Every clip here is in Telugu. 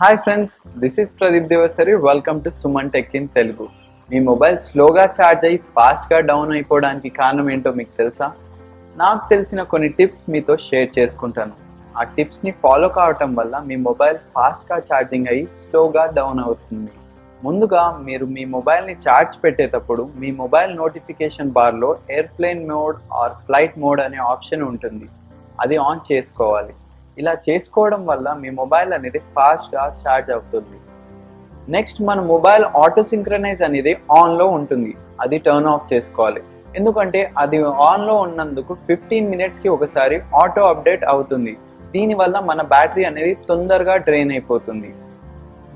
Hi friends this is Pradeep Devasari welcome to Suman tech in Telugu me mobile స్లోగా ఛార్జ్ అయ్యి ఫాస్ట్గా డౌన్ అయిపోవడానికి కారణం ఏంటో మీకు తెలుసా? నాకు తెలిసిన కొన్ని టిప్స్ మీతో షేర్ చేసుకుంటాను. ఆ టిప్స్ని ఫాలో కావటం వల్ల మీ మొబైల్ ఫాస్ట్గా ఛార్జింగ్ అయ్యి స్లోగా డౌన్ అవుతుంది. ముందుగా మీరు మీ మొబైల్ని ఛార్జ్ పెట్టేటప్పుడు మీ మొబైల్ నోటిఫికేషన్ బార్లో airplane mode or flight mode అనే ఆప్షన్ ఉంటుంది. అది ఆన్ చేసుకోవాలి. ఇలా చేసుకోవడం వల్ల మీ మొబైల్ అనేది ఫాస్ట్గా ఛార్జ్ అవుతుంది. నెక్స్ట్ మన మొబైల్ ఆటో సింక్రనైజ్ అనేది ఆన్లో ఉంటుంది. అది టర్న్ ఆఫ్ చేసుకోవాలి. ఎందుకంటే అది ఆన్లో ఉన్నందుకు ఫిఫ్టీన్ మినిట్స్కి ఒకసారి ఆటో అప్డేట్ అవుతుంది. దీనివల్ల మన బ్యాటరీ అనేది తొందరగా డ్రైన్ అయిపోతుంది.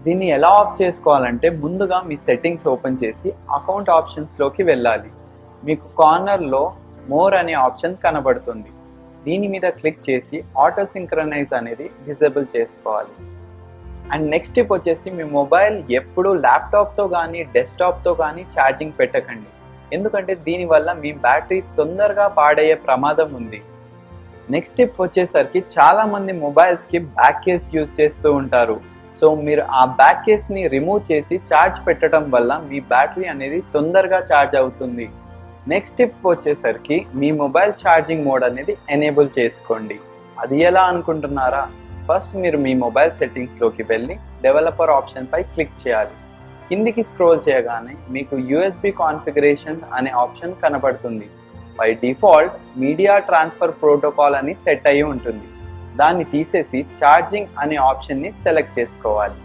దీన్ని ఎలా ఆఫ్ చేసుకోవాలంటే ముందుగా మీ సెట్టింగ్స్ ఓపెన్ చేసి అకౌంట్ ఆప్షన్స్లోకి వెళ్ళాలి. మీకు కార్నర్లో మోర్ అనే ఆప్షన్ కనబడుతుంది. దీని మీద క్లిక్ చేసి ఆటో సింక్రనైజ్ అనేది డిజేబుల్ చేసుకోవాలి. అండ్ నెక్స్ట్ టిప్ వచ్చేసి మీ మొబైల్ ఎప్పుడు ల్యాప్టాప్తో కానీ డెస్క్టాప్తో కానీ ఛార్జింగ్ పెట్టకండి. ఎందుకంటే దీనివల్ల మీ బ్యాటరీ తొందరగా పాడయ్యే ప్రమాదం ఉంది. నెక్స్ట్ టిప్ వచ్చేసరికి చాలా మంది మొబైల్స్కి బ్యాక్ కేస్ యూజ్ చేస్తూ ఉంటారు. సో మీరు ఆ బ్యాక్ కేస్ని రిమూవ్ చేసి ఛార్జ్ పెట్టడం వల్ల మీ బ్యాటరీ అనేది తొందరగా ఛార్జ్ అవుతుంది. నెక్స్ట్ టిప్ వచ్చేసరికి మీ మొబైల్ ఛార్జింగ్ మోడ్ అనేది ఎనేబుల్ చేసుకోండి. అది ఎలా అనుకుంటున్నారా? ఫస్ట్ మీరు మీ మొబైల్ సెట్టింగ్స్లోకి వెళ్ళి డెవలపర్ ఆప్షన్ పై క్లిక్ చేయాలి. కిందికి స్క్రోల్ చేయగానే మీకు యూఎస్బి కాన్ఫిగరేషన్ అనే ఆప్షన్ కనబడుతుంది. By default media transfer protocol అని సెట్ అయి ఉంటుంది. దాన్ని తీసేసి ఛార్జింగ్ అనే ఆప్షన్ని సెలెక్ట్ చేసుకోవాలి.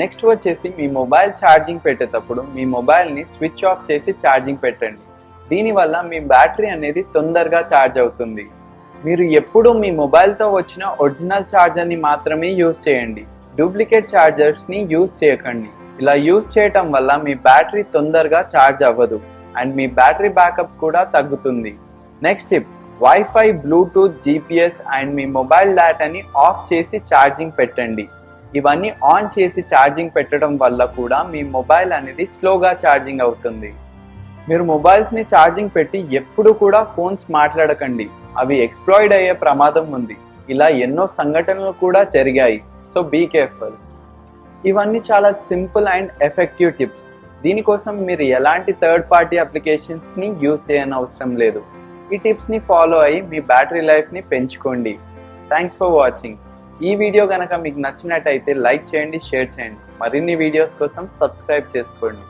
నెక్స్ట్ వచ్చేసి మీ మొబైల్ ఛార్జింగ్ పెట్టేటప్పుడు మీ మొబైల్ని స్విచ్ ఆఫ్ చేసి ఛార్జింగ్ పెట్టండి. దీనివల్ల మీ బ్యాటరీ అనేది తొందరగా ఛార్జ్ అవుతుంది. మీరు ఎప్పుడు మీ మొబైల్తో వచ్చిన ఒరిజినల్ ఛార్జర్ని మాత్రమే యూజ్ చేయండి. డూప్లికేట్ ఛార్జర్స్ని యూజ్ చేయకండి. ఇలా యూజ్ చేయటం వల్ల మీ బ్యాటరీ తొందరగా ఛార్జ్ అవ్వదు అండ్ మీ బ్యాటరీ బ్యాకప్ కూడా తగ్గుతుంది. Next tip wifi bluetooth GPS and me mobile డేటాని ఆఫ్ చేసి ఛార్జింగ్ పెట్టండి. ఇవన్నీ ఆన్ చేసి ఛార్జింగ్ పెట్టడం వల్ల కూడా మీ మొబైల్ అనేది స్లోగా ఛార్జింగ్ అవుతుంది. మీరు మొబైల్స్ని ఛార్జింగ్ పెట్టి ఎప్పుడు కూడా ఫోన్స్ మాట్లాడకండి. అవి ఎక్స్ప్లాయిడ్ అయ్యే ప్రమాదం ఉంది. ఇలా ఎన్నో సంఘటనలు కూడా జరిగాయి. సో బీ కేర్ఫుల్ ఇవన్నీ చాలా సింపుల్ అండ్ ఎఫెక్టివ్ టిప్స్ దీనికోసం మీరు ఎలాంటి థర్డ్ పార్టీ అప్లికేషన్స్ని యూజ్ చేయని అవసరం లేదు. ఈ టిప్స్ని ఫాలో అయ్యి మీ బ్యాటరీ లైఫ్ని పెంచుకోండి. థ్యాంక్స్ ఫర్ వాచింగ్ ఈ వీడియో కనుక మీకు నచ్చినట్టయితే లైక్ చేయండి షేర్ చేయండి. మరిన్ని వీడియోస్ కోసం సబ్స్క్రైబ్ చేసుకోండి.